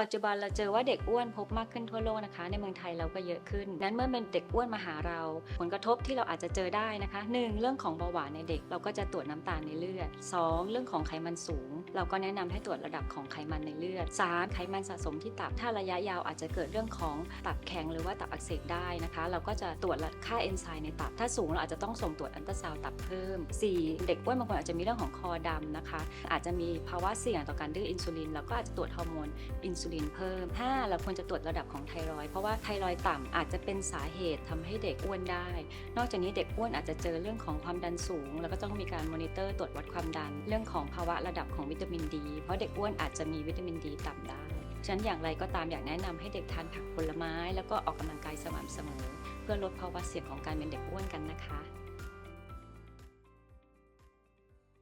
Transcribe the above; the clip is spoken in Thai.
ปัจจุบันเราเจอว่าเด็กอ้วนพบมากขึ้นทั่วโลกนะคะ ในเมืองไทยเราก็เยอะขึ้น นั้นเมื่อเป็นเด็กอ้วนมาหาเรา ผลกระทบที่เราอาจจะเจอได้นะคะ 1. เรื่องของเบาหวานในเด็กเราก็จะตรวจน้ำตาลในเลือด 2. เรื่องของไขมันสูง เราก็แนะนำให้ตรวจระดับของไขมันในเลือด 3. ไขมันสะสมที่ตับถ้าระยะยาวอาจจะเกิดเรื่องของตับแข็งหรือว่าตับอักเสบได้นะคะ เราก็จะตรวจค่าเอนไซม์ในตับ ถ้าสูงเราอาจจะต้องส่งตรวจอัลตราซาวตับเพิ่ม 4. เด็กอ้วนบางคนอาจจะมีเรื่องของคอดำนะคะ อาจจะมีภาวะเสี่ยงต่อการดื้ออินซูลินเราก็อาจจะตรวจฮอร์โมนอินซูลินเพิ่ม 5. เราควรจะตรวจระดับของไทรอยเพราะว่าไทรอยต่ำอาจจะเป็นสาเหตุทำให้เด็กอ้วนได้ นอกจากนี้เด็กอ้วนอาจจะเจอเรื่องของความดันสูง แล้วก็ต้องมีการมอนิเตอร์ตรวจวัดความดัน เรื่องของภาวะระดับของวิตามินดี เพราะเด็กอ้วนอาจจะมีวิตามินดีต่ำได้ฉะนั้นอย่างไรก็ตามอยากแนะนำให้เด็กทานผักผลไม้ แล้วก็ออกกำลังกายสม่ำเสมอ เพื่อลดภาวะเสี่ยงของการเป็นเด็กอ้วนกันนะคะ